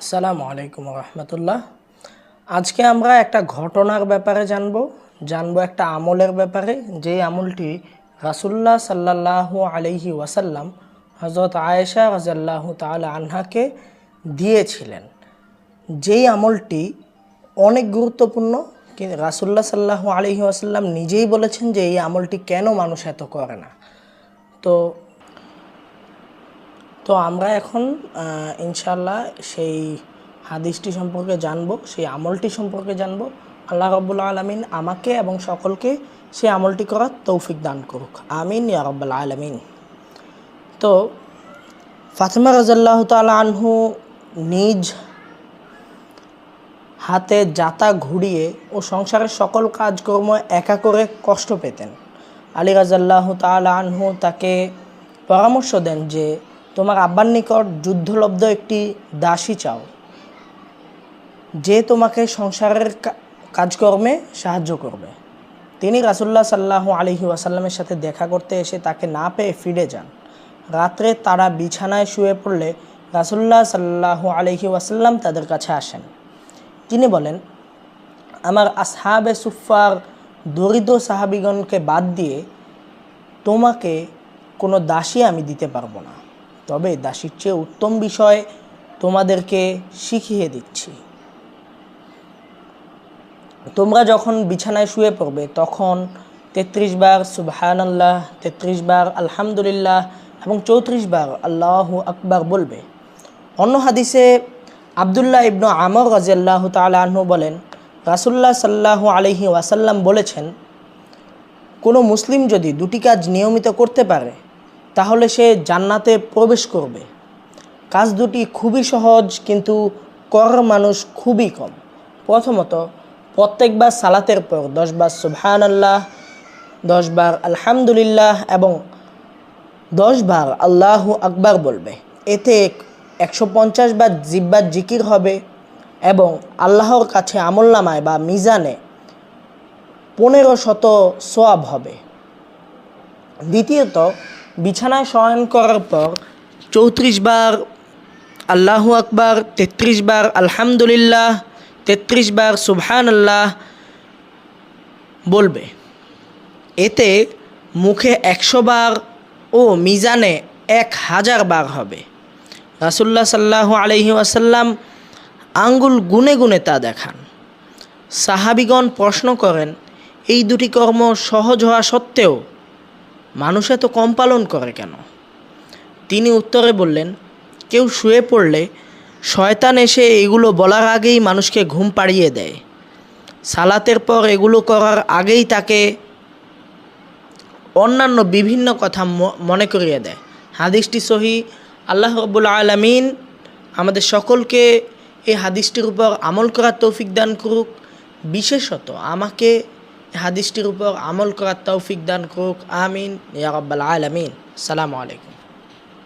আসসালামু আলাইকুম রহমতুল্লাহ। আজকে আমরা একটা ঘটনার ব্যাপারে জানব জানব একটা আমলের ব্যাপারে। যে আমলটি রাসুল্লাহ সাল্লাল্লাহু আলাইহি ওয়াসাল্লাম হজরত আয়েশা রাজাল্লাহু তাআলা আনহাকে দিয়েছিলেন। যেই আমলটি অনেক গুরুত্বপূর্ণ, কিন্তু রাসুল্লাহ সাল্লাহু আলহি ওয়াসাল্লাম নিজেই বলেছেন যে এই আমলটি কেন মানুষ এত করে না। তো তো আমরা এখন ইনশাল্লাহ সেই হাদিসটি সম্পর্কে জানব, সেই আমলটি সম্পর্কে জানব। আল্লাহ রব্বুল আলমিন আমাকে এবং সকলকে সেই আমলটি করার তৌফিক দান করুক। আমিন, ইয়া রব্বুল আলমিন। তো ফাতেমা রাজাল্লাহ তালা আনহু নিজ হাতে জাতা ঘুরিয়ে ও সংসারের সকল কাজকর্ম একা করে কষ্ট পেতেন। আলী রাজাল্লাহ তাল আনহু তাকে পরামর্শ দেন যে তোমার আব্বার নিকট যুদ্ধলব্ধ একটি দাসী চাও, যে তোমাকে সংসারের কাজকর্মে সাহায্য করবে। তিনি রাসুল্লাহ সাল্লাহ আলহি ওয়াসাল্লামের সাথে দেখা করতে এসে তাকে না পেয়ে ফিরে যান। রাত্রে তারা বিছানায় শুয়ে পড়লে রাসুল্লাহ সাল্লাহ আলহি ওয়াসাল্লাম তাদের কাছে আসেন। তিনি বলেন, আমার আসহাবে সুফার দরিদ্র সাহাবিগণকে বাদ দিয়ে তোমাকে কোনো দাসী আমি দিতে পারব না। তবে দাসীর চেয়ে উত্তম বিষয় তোমাদেরকে শিখিয়ে দিচ্ছি। তোমরা যখন বিছানায় শুয়ে পড়বে, তখন তেত্রিশ বার সুবহান আল্লাহ তেত্রিশ বার আলহামদুলিল্লাহ এবং চৌত্রিশ বার আল্লাহ আকবার বলবে। অন্য হাদিসে আবদুল্লাহ ইবনু আমর রাজিয়াল্লাহ তালা আহ্ন বলেন রাসুল্লাহ সাল্লাহ আলহি ওয়াসাল্লাম বলেছেন, কোনো মুসলিম যদি দুটি কাজ নিয়মিত করতে পারে তাহলে সে জান্নাতে প্রবেশ করবে। কাজ দুটি খুবই সহজ, কিন্তু করার মানুষ খুবই কম। প্রথমত, প্রত্যেকবার সালাতের পর দশবার সুবহান আল্লাহ দশবার আলহামদুলিল্লাহ এবং দশবার আল্লাহ আকবার বলবে। এতে একশো পঞ্চাশ বার জিব্বার জিকির হবে এবং আল্লাহর কাছে আমলনামায় বা মিজানে পনেরো শত সোয়াব হবে। দ্বিতীয়ত বিছানায় শয়ন করার পর চৌত্রিশ বার আল্লাহু আকবার, তেত্রিশ বার আলহামদুলিল্লাহ, তেত্রিশ বার সুবহান আল্লাহ বলবে। এতে মুখে একশো বার ও মিজানে এক হাজার বার হবে। রাসুল্লাহ সাল্লাহ আলহি আসাল্লাম আঙ্গুল গুনে গুনে তা দেখান। সাহাবিগণ প্রশ্ন করেন, এই দুটি কর্ম সহজ হওয়া সত্ত্বেও মানুষ এত কম পালন করে কেন? তিনি উত্তরে বললেন, কেউ শুয়ে পড়লে শয়তান এসে এগুলো বলার আগেই মানুষকে ঘুম পাড়িয়ে দেয়। সালাতের পর এগুলো করার আগেই তাকে অন্যান্য বিভিন্ন কথা মনে করিয়ে দেয়। হাদিসটি সহি। আল্লাহ রব্বুল আলমিন আমাদের সকলকে এই হাদিসটির উপর আমল করার তৌফিক দান করুক। বিশেষত আমাকে হাদিসটির উপর আমল করার তৌফিক দান করুক আমিন ইয়া রব্বাল আলমিন। সালামু আলাইকুম।